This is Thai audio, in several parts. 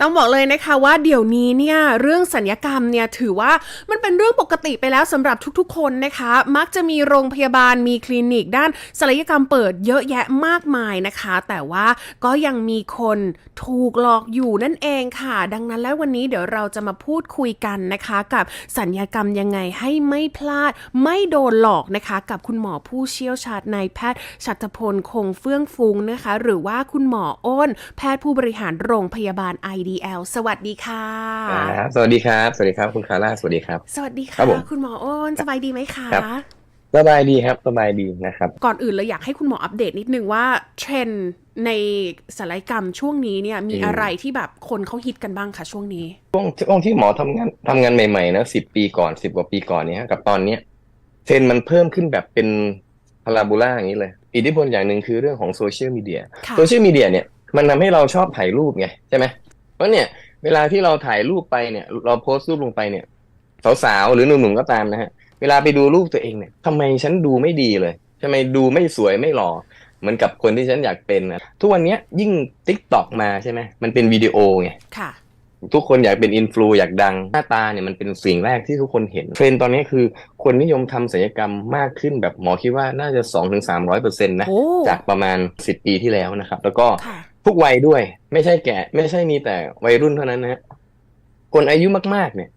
ต้องบอกเลยนะคะว่าเดี๋ยวนี้เนี่ยเรื่องสัญญกรรมเนี่ยถือว่ามันเป็นเรื่องปกติไปแล้วสำหรับทุกๆ คนนะคะ มักจะมีโรงพยาบาลมีคลินิก ด้านศัลยกรรมเปิดเยอะแยะมากมายนะคะ แต่ว่าก็ยังมีคนถูกหลอกอยู่นั่นเองค่ะ ดังนั้นแล้ววันนี้เดี๋ยวเราจะมาพูดคุยกันนะคะ กับสัญญกรรมยังไงให้ไม่พลาดไม่โดนหลอกนะคะ กับคุณหมอผู้เชี่ยวชาญนายแพทย์ชัตพลคงเฟื่องฟุ้งนะคะ หรือว่าคุณหมออ้น แพทย์ผู้บริหารโรงพยาบาลไอ IDL สวัสดีค่ะครับสวัสดีครับ สวัสดีครับ คุณคาร่า สวัสดีครับ สวัสดีครัค่ะบผมคุณหมออ้นสบายดีไหมคะครับสบายดีครับสบายดีนะครับ ก่อนอื่นเลยอยากให้คุณหมออัปเดตนิดนึงว่าเทรนด์ในศัลยกรรมช่วงนี้เนี่ยมีอืมอะไรที่แบบคนเขาฮิตกันบ้างคะช่วงนี้ ช่วงช่วงที่หมอทำงานทำงานใหม่ๆนะสิบปีก่อนสิบกว่าปีก่อนเนี้ยกับตอนเนี้ยเทรนด์มันเพิ่มขึ้นแบบเป็นพาราโบลาอย่างนี้เลย อิทธิพลอย่างหนึ่งคือเรื่องของโซเชียลมีเดียค่ะโซเชียลมีเดียเนี่ยมันทำให้เราชอบถ่ายรูปไงใช่ไหม เพราะเนี่ยเวลาที่เราถ่ายรูปไปเนี่ย เราโพสต์รูปลงไปเนี่ย สาวๆหรือหนุ่มๆก็ตามนะฮะเวลาไปดูรูปตัวเองเนี่ยทำไมฉันดูไม่ดีเลยทำไมดูไม่สวยไม่หล่อเหมือนกับคนที่ฉันอยากเป็นนะทุกวันเนี้ยยิ่ง t ิ k t o k มาใช่ไหมมันเป็นวิดีโอไงค่ะ ทุกคนอยากเป็นอินฟลูอยากดัง หน้าตาเนี่ยมันเป็นสิ่งแรกที่ทุกคนเห็น เทรนด์ตอนนี้คือคนนิยมทำศัลยกรรมมากขึ้นแบบหมอคิดว่าน่าจะ 2-300%ถึง300เปอร์เซ็นต์นะโอ้จากประมาณ 10 ปีที่แล้วนะครับ แล้วก็ค่ะ ทุกวัยด้วย ไม่ใช่แก่ ไม่ใช่มีแต่วัยรุ่นเท่านั้นนะฮะคนอายุมากๆ เนี่ย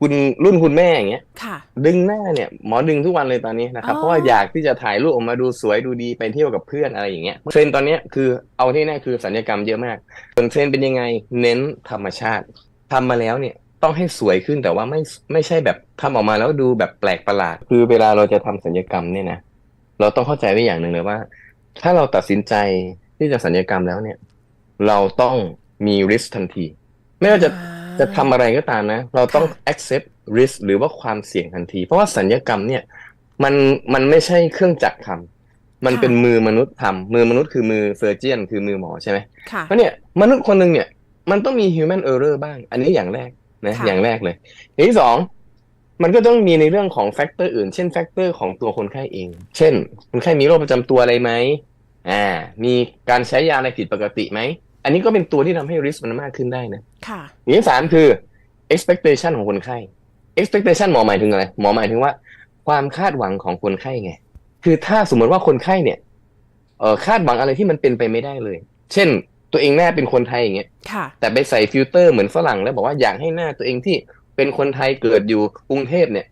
คุณรุ่นคุณแม่อย่างเงี้ยค่ะดึงหน้าเนี่ย หมอดึงทุกวันเลยตอนนี้นะครับอ๋อเพราะว่าอยากที่จะถ่ายรูปออกมาดูสวยดูดีไปเที่ยวกับเพื่อนอะไรอย่างเงี้ยเทรนด์ตอนเนี้ยคือเอาที่แน่คือสัญญกรรมเยอะมากส่วนเทรนด์เป็นยังไง เน้นธรรมชาติทำมาแล้วเนี่ยต้องให้สวยขึ้นแต่ว่าไม่ไม่ใช่แบบทำออกมาแล้วดูแบบแปลกประหลาด คือเวลาเราจะทำสัญญกรรมเนี่ยนะเราต้องเข้าใจไว้อย่างหนึ่งเลยว่า ถ้าเราตัดสินใจ ที่จะสัญญกรรมแล้วเนี่ย เราต้องมี risk ทันที ไม่ว่าจะจะทำอะไรก็ตามนะ เราต้อง accept risk หรือว่าความเสี่ยงทันที เพราะว่าสัญญกรรมเนี่ยมันมันไม่ใช่เครื่องจักรทำมันค่ะเป็นมือมนุษย์ทำมือมนุษย์คือมือเซอร์เจียนคือมือหมอใช่ไหมค่ะเพราะเนี่ยมนุษย์คนหนึ่งเนี่ยมันต้องมี human error บ้าง อันนี้อย่างแรกนะค่ะอย่างแรกเลย อย่างที่สองมันก็ต้องมีในเรื่องของแฟกเตอร์อื่น เช่นแฟกเตอร์ของตัวคนไข้เอง เช่น คนไข้มีโรคประจำตัวอะไรไหม อ่ามีการใช้ยาอะไรผิดปกติไหม อันนี้ก็เป็นตัวที่ทำให้ risk มันมากขึ้นได้นะ ค่ะอย่างที่สามคือ expectation ของคนไข้ expectation หมอหมายถึงอะไร หมอหมายถึงว่าความคาดหวังของคนไข้ไง คือถ้าสมมติว่าคนไข้เนี่ยเอ่อคาดหวังอะไรที่มันเป็นไปไม่ได้เลย เช่น ตัวเองหน้าเป็นคนไทยอย่างเงี้ยค่ะแต่ไปใส่ฟิลเตอร์เหมือนฝรั่งแล้วบอกว่าอยากให้หน้าตัวเองที่เป็นคนไทยเกิดอยู่กรุงเทพเนี่ย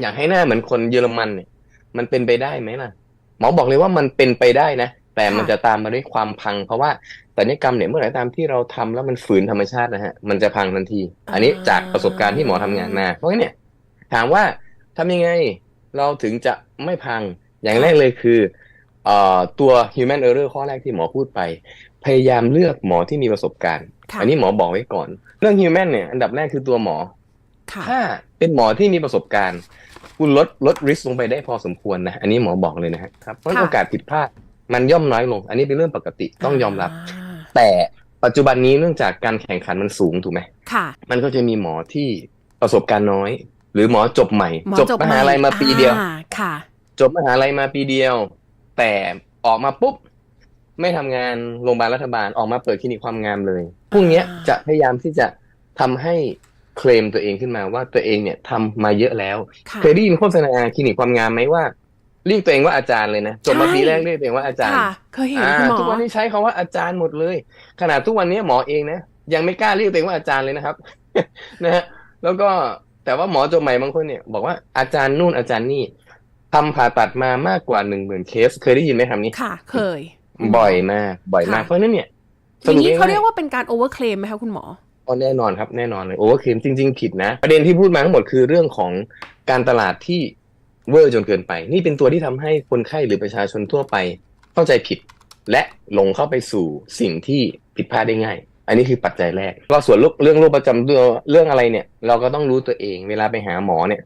อยากให้หน้าเหมือนคนเยอรมันเนี่ย มันเป็นไปได้ไหมล่ะ หมอบอกเลยว่ามันเป็นไปได้นะ แต่มันค่ะจะตามมาด้วยความพัง เพราะว่าศัลยกรรมเนี่ยเมื่อไหร่ตามที่เราทำแล้วมันฝืนธรรมชาตินะฮะมันจะพังทันที อันนี้จากประสบการณ์ที่หมอทำงานมาเพราะงั้นเนี่ย ถามว่าทำยังไงเราถึงจะไม่พังอย่างแรกเลยคือเอ่อตัว human error ข้อแรกที่หมอพูดไป พยายามเลือกหมอที่มีประสบการณ์ค่ะอันนี้หมอบอกไว้ก่อน เรื่อง human เนี่ยอันดับแรกคือตัวหมอค่ะถ้าเป็นหมอที่มีประสบการณ์ คุณลดลด risk ลงไปได้พอสมควรนะ อันนี้หมอบอกเลยนะครับเพราะค่ะโอกาสผิดพลาดมันย่อมน้อยลง อันนี้เป็นเรื่องปกติต้องยอมรับอ่าแต่ปัจจุบันนี้เนื่องจากการแข่งขันมันสูงถูกไหมค่ะ มันก็จะมีหมอที่ประสบการณ์น้อย หรือหมอจบใหม่หมอจบจบมหาลัยมาปีเดียวอ่าค่ะ จบมหาลัยมาปีเดียว แต่ออกมาปุ๊บไม่ทำงานโรงพยาบาลรัฐบาลออกมาเปิดคลินิกความงามเลยพวกเนี้ยอ่าจะพยายามที่จะทำให้ เคลมตัวเองขึ้นมาว่าตัวเองเนี่ยทำมาเยอะแล้วค่ะเคยได้ยินโฆษณาคลินิกความงามไหมว่าเรียกตัวเองว่าอาจารย์เลยนะจบมาใช่ปีแรกเรียกตัวเองว่าอาจารย์ค่ะเคยเห็นอ่าคุณหมอทุกวันนี้ใช้คาว่าอาจารย์หมดเลย ขนาดทุกวันนี้หมอเองนะยังไม่กล้าเรียกตัวเองว่าอาจารย์เลยนะครับนะฮะแล้วก็แต่ว่าหมอจบใหม่บางคนเนี่ย บอกว่าอาจารย์นู่นอาจารย์นี่ทำผ่าตัดมามากกว่าหนึ่งหมื่นเคส เคยได้ยินไหมคำนี้ค่ะ เคย บ่อยมากบ่อยมากค่ะเพราะฉะนั้นเนี่ยสอย่างรุปนี้เขาง่ายๆเรียกว่าเป็นการโอเวอร์เคลมไหมคะคุณหมอ อ๋อแน่นอนครับแน่นอนเลยโอเวอร์เคลมจริง ๆ ผิดนะ ประเด็นที่พูดมาทั้งหมดคือเรื่องของการตลาดที่เวอร์จนเกินไป นี่เป็นตัวที่ทำให้คนไข้หรือประชาชนทั่วไปเข้าใจผิด และหลงเข้าไปสู่สิ่งที่ผิดพลาดได้ง่าย อันนี้คือปัจจัยแรกก็ส่วนเรื่องโรคประจำตัวเรื่องอะไรเนี่ย เราก็ต้องรู้ตัวเอง เวลาไปหาหมอเนี่ย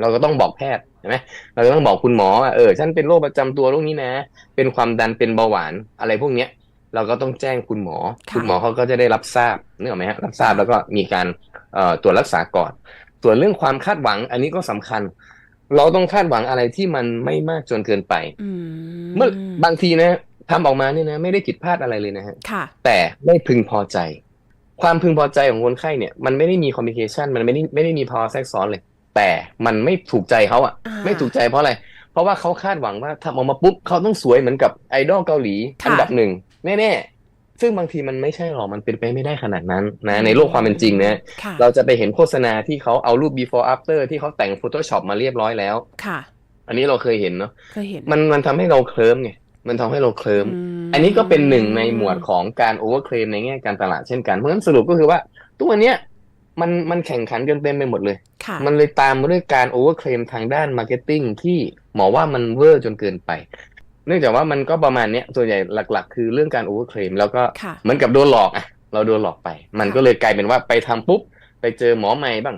เราก็ต้องบอกแพทย์ใช่ไหมเราก็ต้องบอกคุณหมอว่าเออฉันเป็นโรคประจำตัวโรคนี้นะ เป็นความดันเป็นเบาหวานอะไรพวกเนี้ย เราก็ต้องแจ้งคุณหมอค่ะคุณหมอเขาก็จะได้รับทราบนึกออกไหมฮะรับทราบแล้วก็มีการเอ่อตรวจรักษาก่อน ส่วนเรื่องความคาดหวัง อันนี้ก็สำคัญ เราต้องคาดหวังอะไรที่มันไม่มากจนเกินไปอืมเมื่อบางทีนะทำออกมาเนี่ยนะไม่ได้ผิดพลาดอะไรเลยนะฮะค่ะแต่ไม่พึงพอใจ ความพึงพอใจของคนไข้เนี่ย มันไม่ได้มีคอมมิ c เคชันมันไม่ได้ไม่ได้มีภาวะแทรกซ้อนเลย แต่มันไม่ถูกใจเขาอะอ่าไม่ถูกใจเพราะอะไร เพราะว่าเขาคาดหวังว่าทำออกมาปุ๊บเขาต้องสวยเหมือนกับไอดอลเกาหลีค่ะอันดับหนึ่ง แน่ๆซึ่งบางทีมันไม่ใช่หรอกมันเป็นไปไม่ได้ขนาดนั้นนะในโลกความเป็นจริงนะค่ะเราจะไปเห็นโฆษณาที่เขาเอารูป before after ที่เขาแต่ง Photoshop มาเรียบร้อยแล้วค่ะ อันนี้เราเคยเห็นเนาะเคยเห็นมันมันทำให้เราเคลิ้มไงมันทำให้เราเคลิ้มมอันนี้ก็เป็นหนึ่งในหมวดของการโอเวอร์เคลมในแง่การตลาดเช่นกัน เพราะฉะนั้นสรุปก็คือว่าตัวเนี้ยมันมันแข่งขันกันเต็มไปหมดเลยค่ะมันเลยตามมาด้วยการโอเวอร์เคลมทางด้านมาร์เก็ตติ้งที่หมอว่ามันเวอร์จนเกินไป เนื่องจากว่ามันก็ประมาณเนี้ยส่วนใหญ่หลัก ๆ คือเรื่องการโอเวอร์เคลมแล้วก็ค่ะเหมือนกับโดนหลอกอะ เราโดนหลอกไป มันก็เลยกลายเป็นว่าไปทำปุ๊บ ไปเจอหมอใหม่บ้าง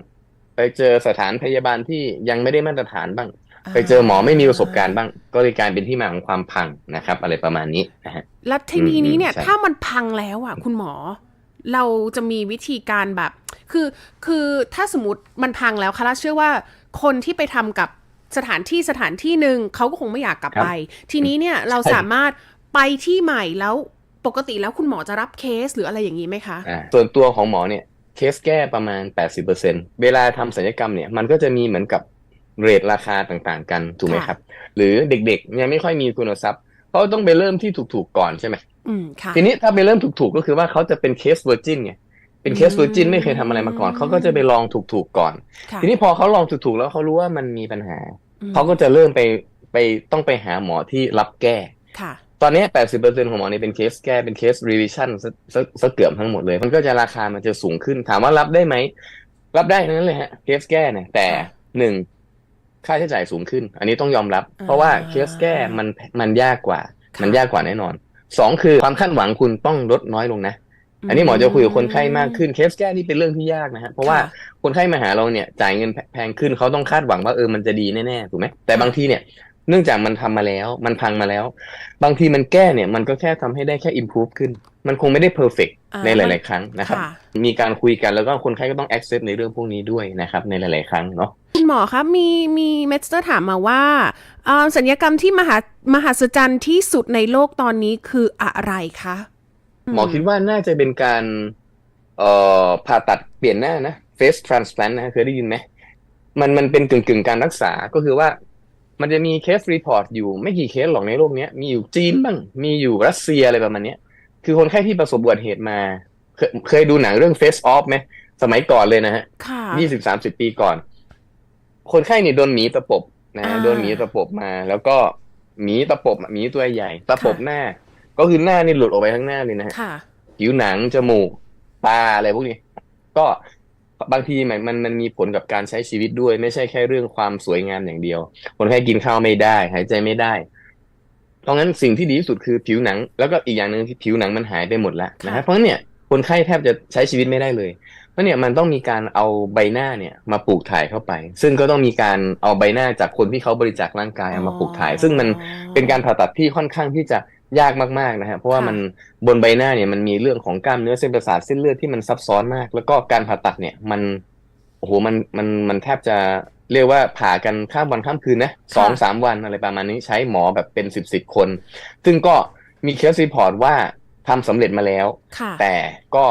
ไปเจอสถานพยาบาลที่ยังไม่ได้มาตรฐานบ้าง ไปเจอหมอไม่มีประสบการณ์บ้าง ก็เลยกลายเป็นที่มาของความพังนะครับ อะไรประมาณนี้นะฮะแล้วทีนี้นี้เนี่ยอืมใช่ถ้ามันพังแล้วอะ คุณหมอ เราจะมีวิธีการแบบ คือคือถ้าสมมติมันพังแล้วคาร่าเชื่อว่าคนที่ไปทำกับ สถานที่สถานที่หนึ่งเขาก็คงไม่อยากกลับครับไป ทีนี้เนี่ยเราใช่สามารถไปที่ใหม่แล้วปกติแล้วคุณหมอจะรับเคสหรืออะไรอย่างนี้ไหมคะอ่าส่วนตัวของหมอเนี่ยเคสแก้ประมาณ 80%เวลาทำศัลยกรรมเนี่ยมันก็จะมีเหมือนกับเรทราคาต่างๆ กันถูกไหมค่ะครับ หรือเด็กๆยังไม่ค่อยมีทุนทรัพย์เขาต้องไปเริ่มที่ถูกๆก่อนใช่ไหมอืมค่ะทีนี้ถ้าไปเริ่มถูกๆก็คือว่าเขาจะเป็นเคสเวอร์จินไง เป็นเคสเวอร์จินไม่เคยทำอะไรมาก่อน เขาก็จะไปลองถูกๆก่อนค่ะทีนี้พอเขาลองถูกๆแล้วเขารู้ว่ามันมีปัญหาอืมเขาก็จะเริ่มไปไปต้องไปหาหมอที่รับแก้ค่ะ ตอนนี้80%ของหมอนี่เป็นเคสแก้เป็นเคสรีวิชั่นซะซะซะเกือบทั้งหมดเลย มันก็จะราคามันจะสูงขึ้น ถามว่ารับได้ไหม รับได้ทั้งนั้นเลยฮะ เคสแก้เนี่ยแต่ค่ะหนึ่งค่าใช้จ่ายสูงขึ้น อันนี้ต้องยอมรับอ่าเพราะว่าเคสแก้มันมันยากกว่าค่ะมันยากกว่าแน่นอนสองคือความคาดหวังคุณต้องลดน้อยลงนะ อันนี้หมอจะคุยกับคนไข้มากขึ้นเคสแก้นี่เป็นเรื่องที่ยากนะฮะเพราะว่าค่ะคนไข้มาหาเราเนี่ยจ่ายเงินแพงขึ้นเขาต้องคาดหวังว่าเออมันจะดีแน่ๆถูกไหมแต่บางทีเนี่ยเนื่องจากมันทำมาแล้ว มันพังมาแล้ว บางทีมันแก้เนี่ย มันก็แค่ทำให้ได้แค่ improve ขึ้น มันคงไม่ได้ perfect อ่าในหลาย ๆ ครั้งนะครับค่ะมีการคุยกันแล้วก็คนไข้ก็ต้อง accept ในเรื่องพวกนี้ด้วยนะครับ ในหลาย ๆ ครั้งเนาะคุณหมอคะมีมีเมสเตอร์ถามมาว่าเอ่อสัญญกรรมที่มหามหัศจรรย์ที่สุดในโลกตอนนี้คืออะไรคะ หมอคิดว่าน่าจะเป็นการ เอ่อผ่าตัดเปลี่ยนหน้านะ face transplant นะเคยได้ยินไหมมันมันเป็นกึ่งกึ่งๆการรักษาก็คือว่า มันจะมีเคสรีพอร์ตอยู่ไม่กี่เคสหรอกในโลกเนี้ยมีอยู่จีนบ้าง มีอยู่รัสเซียอะไรประมาณเนี้ยคือคนไข้ที่ประสบอุบัติเหตุมา เคยเคยดูหนังเรื่อง Face Off ไหมสมัยก่อนเลยนะฮะค่ะยี่สิบสามสิบปีก่อน คนไข้เนี่ยโดนหมีตะปบนะอ่าโดนหมีตะปบมา แล้วก็หมีตะปบอะหมีตัวใหญ่ ตะปบค่ะหน้า ก็คือหน้านี่หลุดออกไปข้างหน้าเลยนะฮะค่ะ ผิวหนังจมูกตาอะไรพวกนี้ ก็บางทีมันมันมันมีผลกับการใช้ชีวิตด้วย ไม่ใช่แค่เรื่องความสวยงามอย่างเดียว คนไข้กินข้าวไม่ได้ หายใจไม่ได้ เพราะงั้นสิ่งที่ดีที่สุดคือผิวหนัง แล้วก็อีกอย่างหนึ่งที่ผิวหนังมันหายไปหมดแล้วนะฮะค่ะเพราะงั้นเนี่ยคนไข้แทบจะใช้ชีวิตไม่ได้เลย เพราะเนี่ยมันต้องมีการเอาใบหน้าเนี่ย มาปลูกถ่ายเข้าไป ซึ่งก็ต้องมีการเอาใบหน้าจากคนที่เขาบริจาคร่างกายเอามาปลูกถ่าย ซึ่งมันเป็นการผ่าตัดที่ค่อนข้างที่จะ ยากมากๆนะฮะเพราะว่าค่ะมันบนใบหน้าเนี่ยมันมีเรื่องของกล้ามเนื้อเส้นประสาทเส้นเลือดที่มันซับซ้อนมาก แล้วก็การผ่าตัดเนี่ยมันโอ้โหมันมันมันแทบจะเรียกว่าผ่ากันข้ามวันข้ามคืนนะสองสามวันอะไรประมาณนี้ใช้หมอแบบเป็นสิบสิบคน ซึ่งก็มีเคสรีพอร์ตว่าทำสำเร็จมาแล้วค่ะแต่ก็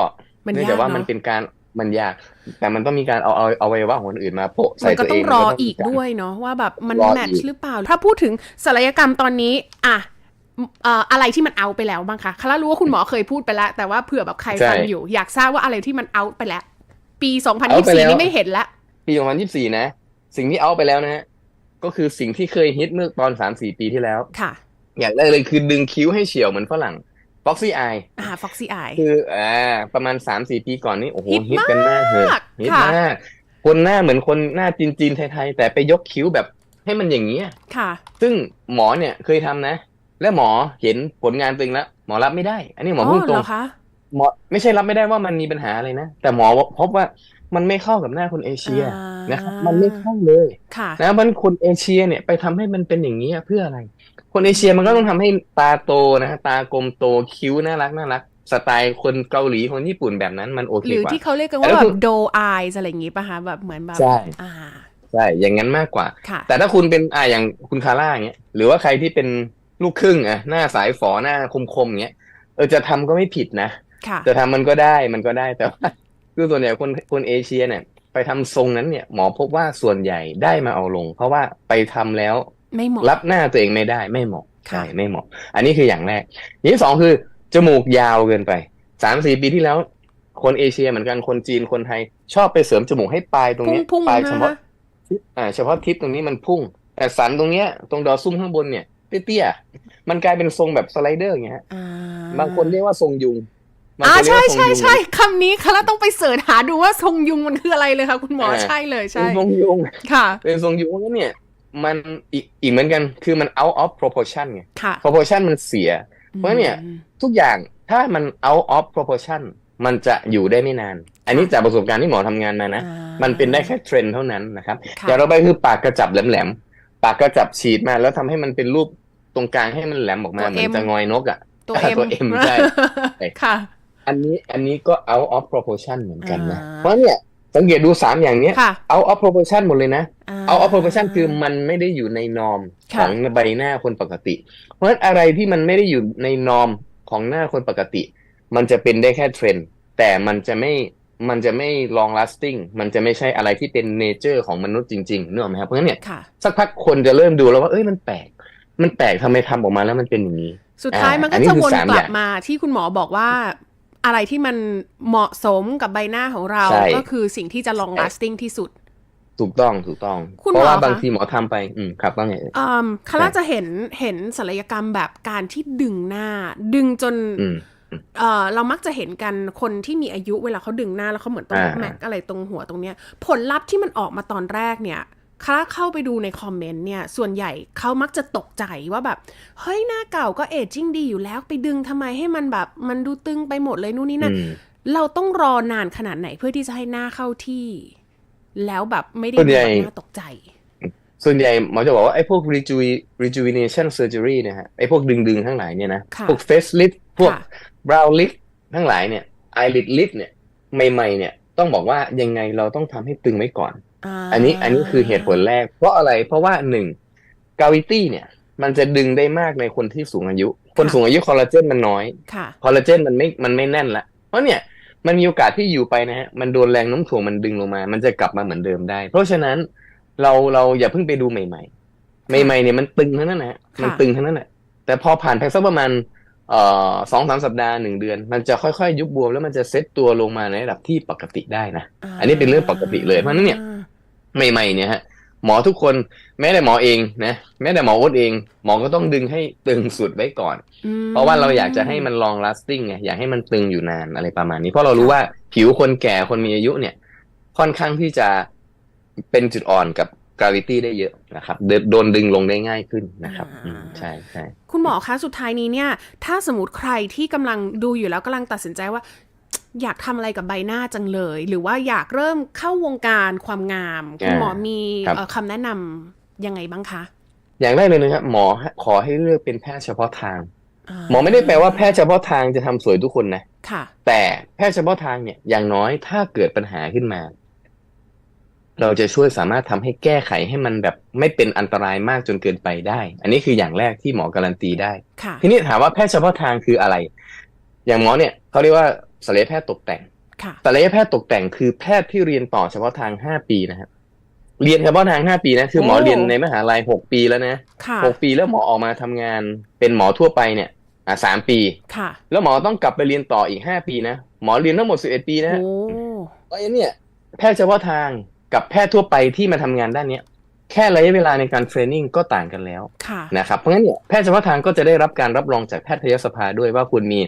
มันเนื่องจากยากว่าเนอะมันเป็นการมันยาก แต่มันต้องมีการเอาเอาเอาอวัยวะของคนอื่นมาโปะมัใส่นก็ตัวต้เอองงรอมันก็ต้งอีกมีารด้วยเนาะว่าแบบมันรอแมทช์อีกหรือเปล่า ถ้าพูดถึงศัลยกรรมตอนนี้ อะเอ่ออะไรที่มันเอาไปแล้วบ้างคะคาร่ารู้ว่าคุณหมอเคยพูดไปแล้ว แต่ว่าเผื่อแบบใครใช่ฟังอยู่ อยากทราบว่าอะไรที่มันเอาไปแล้ว ปีเอาไปแล้ว2024นี่ไม่เห็นละ ปี2024นะ สิ่งที่เอาไปแล้วนะฮะก็คือสิ่งที่เคยฮิตเมื่อตอน3-4ปีที่แล้วค่ะ อย่างแรกเลยคือดึงคิ้วให้เฉียวเหมือนฝรั่ง Foxy Eye อ่า Foxy Eye คืออ่าประมาณ3-4ปีก่อนนี่โอ้โหฮิตฮิตกันมากเลยมากฮิตค่ะมากคนหน้าเหมือนคนหน้าจีนๆไทยๆแต่ไปยกคิ้วแบบให้มันอย่างนี้ยค่ะ ซึ่งหมอเนี่ยเคยทำนะ และหมอเห็นผลงานตัวเองแล้ว หมอรับไม่ได้ อันนี้หมอพูดตเหรรงอคะหมอไม่ใช่รับไม่ได้ว่ามันมีปัญหาอะไรนะ แต่หมอพบว่ามันไม่เข้ากับหน้าคนเอเชียอ่านนะครับมันไม่เข้าเลยค่ะนะมันคนเอเชียเนี่ยไปทำให้มันเป็นอย่างนี้ยเพื่ออะไร คนเอเชียมันก็ต้องทำให้ตาโตนะฮะตากลมโตคิ้วน่ารักน่ารักสไตล์คนเกาหลีคนญี่ปุ่นแบบนั้นมันโอเคหรือกว่าที่เขาเรียกกันแล้ว่าวแบคุบณโดอายอะไรอย่างงี้ป่ะคะแบบเหมือนแบบใช่อ่าใช่อย่างนั้นมากกว่าค่ะแต่ถ้าคุณเป็นอ่าอย่างคุณคาร่าอย่างเงี้ยหรือว่าใครที่เป็น ลูกครึ่งอะหน้าสายฝอหน้าคมๆอย่างเงี้ยเออจะทำก็ไม่ผิดนะค่ะจะทำมันก็ได้มันก็ได้แต่ว่าคือส่วนใหญ่คนคนเอเชียเนี่ย ไปทำทรงนั้นเนี่ยหมอพบว่าส่วนใหญ่ได้มาเอาลง เพราะว่าไปทำแล้วไม่เหมาะรับหน้าตัวเองไม่ได้ไม่เหมาะค่ะใช่ไม่เหมาะ อันนี้คืออย่างแรกอย่างที่สองคือจมูกยาวเกินไปสามสี่ปีที่แล้ว คนเอเชียเหมือนกันคนจีนคนไทย ชอบไปเสริมจมูกให้ปลายตรงพุ่งเนี้ยพุ่งปลายนะเฉพาะทิศอ่าเฉพาะทิศตรงนี้มันพุ่ง แต่สันตรงเนี้ย ตรงดอซุ้มข้างบนเนี่ย เตี้ยๆมันกลายเป็นทรงแบบสไลเดอร์อย่างเงี้ยฮะอ่าบางคนเรียกว่าทรงยุงบางอ่าคนเรียกใช่ว่าทรงใช่ยุงใช่คำนี้ค่ะแล้วต้องไปเสิร์ชหาดูว่าทรงยุงมันคืออะไรเลยค่ะ คุณหมออ่าใช่เลยเป็ใช่นทรงยุงค่ะ เป็นทรงยุงแล้วเนี่ย มันอีกอีกเหมือนกันคือมัน out of proportion ไงค่ะ proportion มันเสีย เพราะเนี่ยอืมทุกอย่างถ้ามัน out of proportion มันจะอยู่ได้ไม่นาน อันนี้จากประสบการณ์ที่หมอทำงานมานะอ่ามันเป็นได้แค่เทรนด์เท่านั้นนะครับค่ะอย่างเราไปคือปากกระจับแหลมๆปากกระจับฉีดมาแล้วทำให้มันเป็นรูป ตรงกลางให้มันแหลมออกมาตัวเหมือน M จะงอยนกอะตัวอ่าเอ็มตัว M ใช่ค่ะ อันนี้อันนี้ก็ out of proportion เหมือนกันนะอ่าเพราะเนี่ยสังเกตดูสามอย่างเนี้ยค่ะ out of proportion หมดเลยนะา out of proportion คือมันไม่ได้อยู่ในนอมขค่ะองใบหน้าคนปกติ เพราะฉะนั้นอะไรที่มันไม่ได้อยู่ในนอมของหน้าคนปกติ มันจะเป็นได้แค่เทรนด์แต่มันจะไม่มันจะไม่ long lasting มันจะไม่ใช่อะไรที่เป็นเนเจอร์ของมนุษย์จริงๆนึกออกไหมครับเพราะฉะนั้นเนี่ยค่ะสักพักคนจะเริ่มดูแล้วว่าเอ้ยมันแปลก มันแปลกทำไมทำออกมาแล้วมันเป็นอย่างนี้ สุดท้ายอ่ามันอัก็นนี้จะคือวนสามกอลับย่างมาที่คุณหมอบอกว่าอะไรที่มันเหมาะสมกับใบหน้าของเราใช่ก็คือสิ่งที่จะ long lasting ที่สุด ถูกต้องถูกต้องคุณเพราะว่าหมอคะบางทีหมอทำไป อืมครับว่าไงเอ่ยอืมคาร่าจะเห็นเห็นศัลยกรรมแบบการที่ดึงหน้า ดึงจนอืมเออเรามักจะเห็นกันคนที่มีอายุเวลาเขาดึงหน้าแล้วเขาเหมือนต้องอ่าแม็กอะไรตรงหัวตรงเนี้ย ผลลัพธ์ที่มันออกมาตอนแรกเนี่ย คาร่าเข้าไปดูในคอมเมนต์เนี่ย ส่วนใหญ่เขามักจะตกใจว่าแบบ เฮ้ยหน้าเก่าก็เอจจิ้งดีอยู่แล้ว ไปดึงทำไมให้มันแบบ มันดูตึงไปหมดเลยนู่นนี่นั่นอืมเราต้องรอนานขนาดไหนเพื่อที่จะให้หน้าเข้าที่ แล้วแบบไม่ได้ส่วนดูใหญ่แบบน่าตกใจ ส่วนใหญ่หมอจะบอกว่าไอ้พวก reju- rejuvenation surgery เนะฮะไอ้พวกดึงๆทั้งหลายเนี่ยนะค่ะพวก face lift พวกค่ะ brow lift ทั้งหลายเนี่ย eyelid lift เนี่ยใหม่ๆเนี่ยต้องบอกว่ายังไงเราต้องทำให้ตึงไว้ก่อน อันนี้อันนี้คือเหตุผลแรก เพราะอะไรเพราะว่าหนึ่ง gravity เนี่ย มันจะดึงได้มากในคนที่สูงอายุ คนค่ะสูงอายุคอลลาเจนมันน้อยค่ะคอลลาเจนมันไม่มันไม่แน่นละเพราะเนี่ยมันมีโอกาสที่อยู่ไปนะฮะมันโดนแรงโน้มถ่วงมันดึงลงมา มันจะกลับมาเหมือนเดิมได้ เพราะฉะนั้นเราเราอย่าเพิ่งไปดูใหม่ ๆ ใหม่ๆเนี่ยมันตึงทั้งนั้นนะฮะค่ะมันตึงทั้งนั้นแหละแต่พอผ่านไปสักประมาณเอ่อสองสามสัปดาห์หนึ่งเดือน มันจะค่อยๆ ยุบบวมแล้วมันจะเซ็ตตัวลงมาในระดับที่ปกติได้นะ อันนี้เป็นเรื่องปกติเลยเพราะฉะนั้นเนี่ย ใหม่ๆเนี่ยฮะหมอทุกคนแม้แต่หมอเองนะแม้แต่หมอโอ๊ตเอง หมอก็ต้องดึงให้ตึงสุดไว้ก่อนอืมเพราะว่าเราอยากจะให้มัน long lasting ไงอยากให้มันตึงอยู่นานอะไรประมาณนี้ เพราะเรารู้ว่าผิวคนแก่คนมีอายุเนี่ย ค่อนข้างที่จะเป็นจุดอ่อนกับ gravity ได้เยอะนะครับเดินโดนดึงลงได้ง่ายขึ้นนะครับอืมใช่ใช่คุณหมอคะสุดท้ายนี้เนี่ย ถ้าสมมติใครที่กำลังดูอยู่แล้วกำลังตัดสินใจว่า อยากทำอะไรกับใบหน้าจังเลย หรือว่าอยากเริ่มเข้าวงการความงาม คุณหมอมีครับเอ่อคำแนะนำยังไงบ้างคะ อย่างแรกเลยนะครับหมอขอให้เลือกเป็นแพทย์เฉพาะทางาหมอไม่ได้แปลว่าแพทย์เฉพาะทางจะทำสวยทุกคนนะค่ะ แต่แพทย์เฉพาะทางเนี่ยอย่างน้อยถ้าเกิดปัญหาขึ้นมา เราจะช่วยสามารถทำให้แก้ไขให้มันแบบไม่เป็นอันตรายมากจนเกินไปได้ อันนี้คืออย่างแรกที่หมอการันตีได้ค่ะทีนี้ถามว่าแพทย์เฉพาะทางคืออะไร อย่างหมอเนี่ยเขาเรียกว่า ศัลยแพทย์ตกแต่งค่ะศัลยแพทย์ตกแต่งคือแพทย์ที่เรียนต่อเฉพาะทางห้าปีนะครับเรียนเฉพาะทางห้าปีนะคือหมอโอ้เรียนในมหาลัยหกปีแล้วนะค่ะหกปีแล้วหมอออกมาทำงานเป็นหมอทั่วไปเนี่ยอ่าสามปีค่ะ แล้วหมอต้องกลับไปเรียนต่ออีกห้าปีนะหมอเรียนทั้งหมดสิบเอ็ดปีนะฮะโอ้เพราะฉะนั้นเนี่ย แพทย์เฉพาะทางกับแพทย์ทั่วไปที่มาทำงานด้านเนี้ย แค่ระยะเวลาในการเทรนนิ่งก็ต่างกันแล้วค่ะนะครับเพราะงั้นเนี่ยแพทย์เฉพาะทางก็จะได้รับการรับรองจากแพทยสภาด้วยว่าคุณมี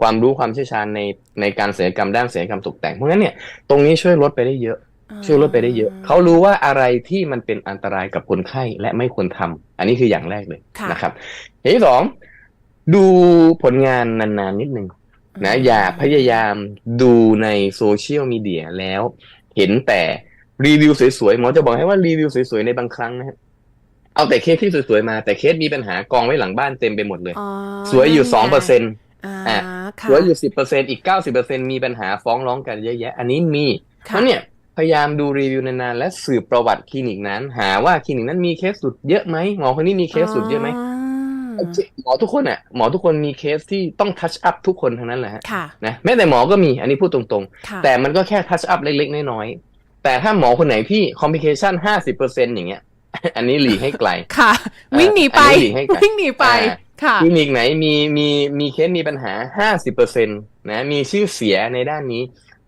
ความรู้ความเชี่ยวชาญในในการศัลยกรรมด้านศัลยกรรมตกแต่งเพราะงั้นเนี่ยตรงนี้ช่วยลดไปได้เยอะช่วยลดไปได้เยอะ เขารู้ว่าอะไรที่มันเป็นอันตรายกับคนไข้และไม่ควรทำอันนี้คืออย่างแรกเลยค่ะนะครับอย่างที่สองดูผลงานนานๆนิดนึงนะอย่าพยายามดูในโซเชียลมีเดียแล้วเห็นแต่ รีวิวสวยๆหมอจะบอกให้ว่ารีวิวสวยๆในบางครั้งนะฮะเอาแต่เคสที่สวยๆมา แต่เคสมีปัญหากองไว้หลังบ้านเต็มไปหมดเลยอ๋อสวยอยู่สองเปอร์เซ็นอ่าอะค่ะสวยอยู่สิบเปอร์เซ็นอีกเก้าสิบเปอร์เซ็นมีปัญหาฟ้องร้องกันเยอะแยะ อันนี้มีเพค่ะราะเนี่ยพยายามดูรีวิวนานๆและสืบประวัติคลินิกนั้น หาว่าคลินิกนั้นมีเคสสุดเยอะไหมหมอคนนี้มีเคสสุดเยอะไหมาหมอทุกคนอะหมอทุกคนมีเคสที่ต้องทัชอัพทุกคนทั้งนั้นแหละฮะค่ะนะแม้แต่หมอก็มีอันนี้พูดตรงค่ะๆแต่มันก็แค่ทัชอัพเล็กๆน้อยๆ แต่ถ้าหมอคนไหนที่คอมพลิเคชันห้าสิบเปอร์เซ็นอย่างเงี้ย อันนี้หลีกให้ไกล ค่ะอ่าวิ่งหนีไปอันนี้หลีกให้ไกลวิ่งหนีไปอ่าค่ะคลินิกไหนมีมีมีเคสมีปัญหาห้าสิบเปอร์เซ็นตนะมีชื่อเสียในด้านนี้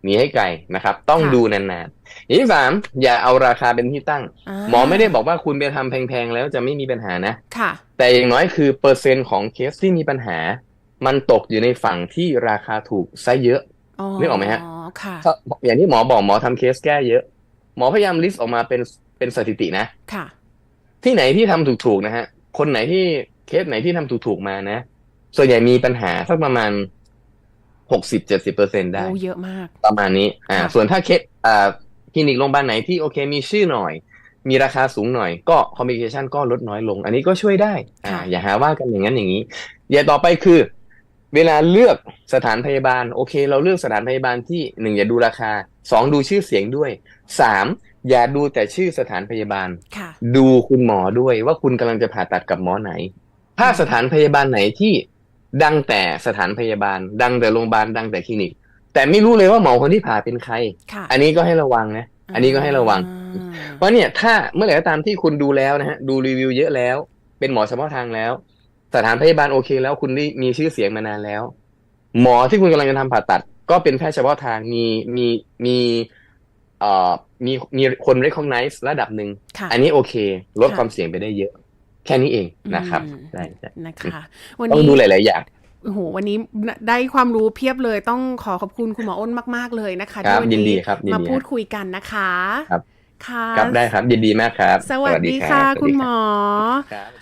หนีให้ไกลนะครับ ต้องค่ะดูนานๆอย่างที่สามอย่าเอาราคาเป็นที่ตั้ง หมอไม่ได้บอกว่าคุณไปทำแพงๆแล้วจะไม่มีปัญหานะค่ะ แต่อย่างน้อยคือเปอร์เซ็นต์ของเคสที่มีปัญหา มันตกอยู่ในฝั่งที่ราคาถูกซะเยอะ นึกออกไหมฮะอ๋อค่ะถ้าอย่างที่หมอบอกหมอทำเคสแก้เยอะ หมอพยายามลิสต์ออกมาเป็นเป็นสถิตินะค่ะ ที่ไหนที่ทำถูกๆนะฮะ คนไหนที่เคสไหนที่ทำถูกๆมานะ ส่วนใหญ่มีปัญหาสักประมาณหกสิบเจ็ดสิบเปอร์เซ็นได้โอ้เยอะมาก ประมาณนี้ อ่าค่ะส่วนถ้าเคสอ่าคลินิกโรงพยาบาลไหนที่โอเคมีชื่อหน่อย มีราคาสูงหน่อย ก็คอมมิ c เคชันก็ลดน้อยลง อันนี้ก็ช่วยได้ อ่าค่ะอย่าหาว่ากันอย่างนั้นอย่างนี้ อย่าต่อไปคือ เวลาเลือกสถานพยาบาล โอเค เราเลือกสถานพยาบาลที่หนึ่งอย่าดูราคาสองดูชื่อเสียงด้วยสามอย่าดูแต่ชื่อสถานพยาบาลค่ะดูคุณหมอด้วยว่าคุณกำลังจะผ่าตัดกับหมอไหน ถ้าสถานพยาบาลไหนที่ดังแต่สถานพยาบาล ดังแต่โรงพยาบาลดังแต่คลินิก แต่ไม่รู้เลยว่าหมอคนที่ผ่าเป็นใครค่ะอันนี้ก็ให้ระวังนะ อันนี้ก็ให้ระวังอ่าเพราะเนี่ยถ้าเมื่อไหร่ก็ตามที่คุณดูแล้วนะฮะดูรีวิวเยอะแล้ว เป็นหมอเฉพาะทางแล้ว สถานพยาบาลโอเค แล้วคุณได้มีชื่อเสียงมานานแล้ว หมอที่คุณกำลังจะทำผ่าตัด ก็เป็นแพทย์เฉพาะทางมีมีมีเอ่อมีมีคน recognize ระดับหนึ่งค่ะอันนี้โอเค ลดค่ะความเสี่ยงไปได้เยอะ แค่นี้เองนะครับอืมได้ได้นะคะวันต้องนี้ดูหลาย ๆ อย่างโอ้โหวันนี้ได้ความรู้เพียบเลยต้องขอขอบคุณคุณหมออ้นมาก ๆ เลยนะคะครับที่วันยินดีนี้ครับยินดีมาพูดครับคุยกันนะคะครับค่ะครับ ได้ครับยินดีมากครับ สวัสดีรับค่ะสวัสคุณดีหมรับอครับ